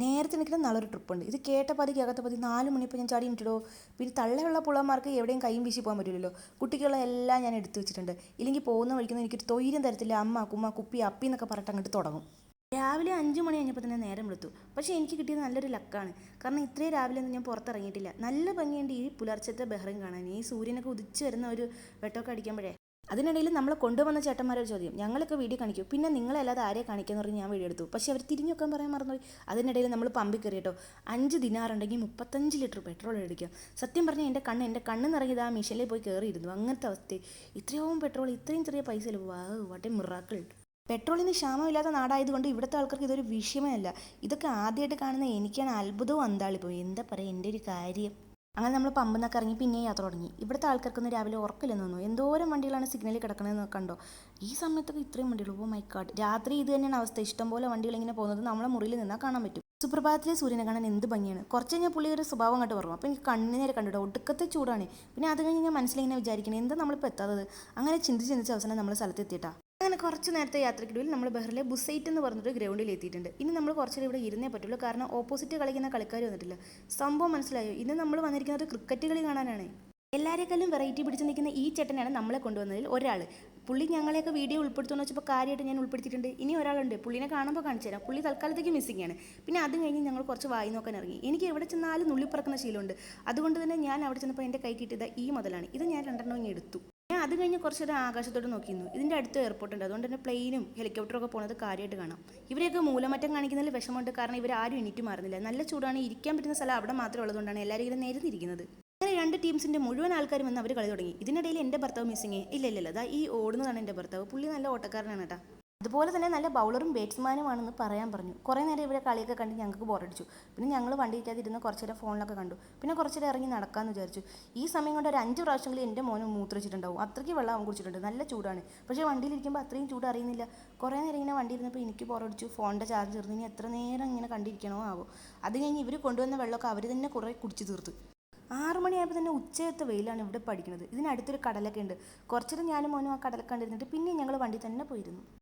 നേരത്തെ നിൽക്കുന്ന നാളൊരു ട്രിപ്പുണ്ട്. ഇത് കേട്ട പതി കേൾക്കാത്ത പതി നാല് മണിയപ്പോൾ ഞാൻ ചാടി ഇട്ടിടോ പിന്നെ തള്ളയുള്ള പുള്ളമാർക്ക് എവിടെയും കൈയും വീശി പോകാൻ പറ്റില്ലല്ലോ കുട്ടിക്കുള്ള എല്ലാം ഞാൻ എടുത്തു വെച്ചിട്ടുണ്ട്. ഇല്ലെങ്കിൽ പോകുന്ന വഴിക്കുന്ന എനിക്കൊരു തൊയ്ര്യം തരത്തില്ല. അമ്മ കുമ്മ കുപ്പി അപ്പി എന്നൊക്കെ പറഞ്ഞിട്ട് അങ്ങോട്ട് തുടങ്ങും. രാവിലെ അഞ്ച് മണി കഴിഞ്ഞപ്പോൾ തന്നെ നേരം എടുത്തു പക്ഷേ എനിക്ക് കിട്ടിയത് നല്ലൊരു ലക്കാണ്. കാരണം ഇത്രയും രാവിലെ ഒന്നും ഞാൻ പുറത്തിറങ്ങിയിട്ടില്ല. നല്ല ഭംഗിയുണ്ട് ഈ പുലർച്ചത്തെ ബഹ്റയും കാണാൻ. ഈ സൂര്യനൊക്കെ ഉദിച്ചു വരുന്ന ഒരു വെട്ടമൊക്കെ അടിക്കുമ്പോഴേ. അതിനിടയിൽ നമ്മൾ കൊണ്ടുവന്ന ചേട്ടന്മാരൊരു ചോദ്യം. ഞങ്ങളൊക്കെ വീഡിയോ കാണിക്കും. പിന്നെ നിങ്ങളല്ലാതെ ആരെ കാണിക്കാന്ന് പറഞ്ഞ് ഞാൻ വീഡിയോ എടുത്തു. പക്ഷേ അവർ തിരിഞ്ഞു പറയാൻ മറന്നുപോയി. അതിനിടയിൽ നമ്മൾ പമ്പി കയറി കേട്ടോ. അഞ്ച് ദിനാറുണ്ടെങ്കിൽ മുപ്പത്തഞ്ച് ലിറ്റർ പെട്രോൾ അടിക്കുക. സത്യം പറഞ്ഞാൽ എന്റെ കണ്ണ് എന്റെ കണ്ണ് നിറങ്ങിയത് ആ മിഷനിൽ പോയി കയറിയിരുന്നു. അങ്ങനത്തെ അവസ്ഥ ഇത്രയാവും പെട്രോൾ ഇത്രയും ചെറിയ വാ വാട്ടെ മിറാക്കിൾ പെട്രോളിന് ക്ഷാമമില്ലാത്ത നാടായതുകൊണ്ട് ഇവിടുത്തെ ആൾക്കാർക്ക് ഇതൊരു വിഷയമേ അല്ല ഇതൊക്കെ ആദ്യമായിട്ട് കാണുന്ന എനിക്കാണ് അത്ഭുതവും അന്താളിപ്പോയി എന്താ പറയുക എന്റെ ഒരു കാര്യം? അങ്ങനെ നമ്മൾ പമ്പിൽ നിന്നൊക്കെ ഇറങ്ങി പിന്നെ യാത്ര തുടങ്ങി. ഇവിടുത്തെ ആൾക്കാർക്കൊന്നും രാവിലെ ഉറക്കില്ലെന്ന് തോന്നുന്നു. എന്തോരം വണ്ടികളാണ് സിഗ്നലിൽ കിടക്കണതെന്ന് കണ്ടോ? ഈ സമയത്തൊക്കെ ഇത്രയും വണ്ടികൾ ഓ മൈ കാർഡ് രാത്രി ഇത് തന്നെയാണ് അവസ്ഥ. ഇഷ്ടംപോലെ വണ്ടികൾ ഇങ്ങനെ പോകുന്നത് നമ്മളെ മുറിയിൽ നിന്നാൽ കാണാൻ പറ്റും. സുപ്രഭാതത്തിലെ സൂര്യനെ കാണാൻ എന്ത് ഭംഗിയാണ്. കുറച്ച് കഴിഞ്ഞാൽ പുള്ളി സ്വഭാവം കണ്ട് പറഞ്ഞു. അപ്പോൾ എനിക്ക് കണ്ണിനേരെ കണ്ടിട്ടോ ഒടുക്കത്തെ ചൂടാണ്. പിന്നെ അത് കഴിഞ്ഞ് ഞാൻ മനസ്സിലിങ്ങനെ വിചാരിക്കണേ എന്താ നമ്മളിപ്പോൾ എത്താത്തത്? അങ്ങനെ ചിന്തിച്ച് ചിന്തിച്ച് അവസാനം നമ്മൾ സ്ഥലത്തെത്തിയിട്ടാ അങ്ങനെ കുറച്ച് നേരത്തെ യാത്രയ്ക്കിടയിൽ നമ്മൾ ബഹ്റിലെ ബുസൈറ്റ് എന്ന് പറഞ്ഞിട്ട് ഗ്രൗണ്ടിൽ എത്തിയിട്ടുണ്ട്. ഇനി നമ്മൾ കുറച്ചേരം ഇവിടെ ഇരുന്നേ പറ്റുള്ളൂ. കാരണം ഓപ്പോസിറ്റ് കളിക്കുന്ന കളിക്കാർ വന്നിട്ടില്ല. സംഭവം മനസ്സിലായോ? ഇന്ന് നമ്മൾ വന്നിരിക്കുന്നത് ക്രിക്കറ്റ് കളി കാണാനാണ്. എല്ലാവരെക്കാളും വെറൈറ്റി പിടിച്ച് നിൽക്കുന്ന ഈ ചേട്ടനാണ് നമ്മളെ കൊണ്ടുവന്നതിൽ ഒരാൾ പുള്ളി ഞങ്ങളെയൊക്കെ വീഡിയോ ഉൾപ്പെടുത്തുമെന്ന് വെച്ചപ്പോൾ കാര്യമായിട്ട് ഞാൻ ഉൾപ്പെടുത്തിയിട്ടുണ്ട്. ഇനി ഒരാളുണ്ട്. പുള്ളിനെ കാണുമ്പോൾ കാണിച്ചു തരാം. പുള്ളി തൽക്കാലത്തേക്ക് മിസ്സിംഗ് ആണ്. പിന്നെ അത് കഴിഞ്ഞ് ഞങ്ങൾ കുറച്ച് വായി നോക്കാൻ ഇറങ്ങി. എനിക്ക് എവിടെ ചെന്നാലും നുള്ളിപ്പറക്കുന്ന ശീലമുണ്ട്. അതുകൊണ്ട് തന്നെ ഞാൻ അവിടെ ചെന്നപ്പോൾ എന്റെ കൈ കിട്ടിയത് ഈ മുതലാണ്. ഇത് ഞാൻ രണ്ടെണ്ണം എടുത്തു. അത് കഴിഞ്ഞ് കുറച്ച് നേരം ആകാശത്തോട്ട് നോക്കിയിരുന്നു. ഇതിന്റെ അടുത്ത് എയർപോർട്ട് ഉണ്ട്. അതുകൊണ്ട് തന്നെ പ്ലെയിനും ഹെലികോപ്റ്ററും ഒക്കെ പോകുന്നത് കാര്യമായിട്ട് കാണാം. ഇവരെയൊക്കെ മൂലമറ്റം കാണിക്കുന്നതിൽ വിഷമമുണ്ട്. കാരണം ഇവർ ആരും എണീറ്റ് മാറുന്നില്ല. നല്ല ചൂടാണ്. ഇരിക്കാൻ പറ്റുന്ന സ്ഥലം അവിടെ മാത്രമേ ഉള്ളതുകൊണ്ടാണ് എല്ലാവരും ഇങ്ങനെ നിരന്നിരിക്കുന്നത്. അങ്ങനെ രണ്ട് ടീംസിന്റെ മുഴുവൻ ആൾക്കാരും വന്ന് അവർ കളി തുടങ്ങി. ഇതിനിടയിൽ എന്റെ ഭർത്താവ് മിസ്സിങ് ഇല്ല ഇല്ല ഇല്ല. ഈ ഓടുന്നതാണ് എന്റെ ഭർത്താവ്. പുള്ളി നല്ല ഓട്ടക്കാരനാണ് കേട്ടോ. അതുപോലെ തന്നെ നല്ല ബൗളറും ബാറ്റ്സ്മാനുമാണെന്ന് പറയാൻ പറഞ്ഞു. കുറേ നേരം ഇവരെ കളിയൊക്കെ കണ്ട് ഞങ്ങൾക്ക് ബോറടിച്ചു പിന്നെ ഞങ്ങൾ വണ്ടി ഇരിക്കാതിരുന്ന് കുറച്ച് നേരം ഫോണിലൊക്കെ കണ്ടു. പിന്നെ കുറച്ച് നേരം ഇറങ്ങി നടക്കാമെന്ന് വിചാരിച്ചു. ഈ സമയം കൊണ്ട് ഒരു അഞ്ച് പ്രാവശ്യങ്ങളിൽ എന്റെ മോനും മൂത്രച്ചിട്ടുണ്ടാവും അത്രയ്ക്ക് വെള്ളം അവൻ കുടിച്ചിട്ടുണ്ട്. നല്ല ചൂടാണ്. പക്ഷേ വണ്ടിയിലിരിക്കുമ്പോൾ അത്രയും ചൂട് അറിയുന്നില്ല. കുറേ നേരം ഇങ്ങനെ വണ്ടി ഇരുന്നപ്പോൾ എനിക്ക് ബോറടിച്ചു ഫോണിന്റെ ചാർജ് തീർന്നു. ഇനി എത്ര നേരം ഇങ്ങനെ കണ്ടിരിക്കണോ ആവോ. അത് കഴിഞ്ഞ് ഇവർ കൊണ്ടുവന്ന വെള്ളമൊക്കെ അവർ തന്നെ കുറേ കുടിച്ച് തീർത്തു. ആറു മണിയായപ്പോൾ തന്നെ ഉച്ചയത്തെ വെയിലാണ് ഇവിടെ പഠിക്കുന്നത് ഇതിനടുത്തൊരു കടലൊക്കെ ഉണ്ട്. കുറച്ചേരം ഞാനും മോനും ആ കടലൊക്കെ കണ്ടിരുന്നിട്ട് പിന്നെ ഞങ്ങൾ വണ്ടി തന്നെ പോയിരുന്നു.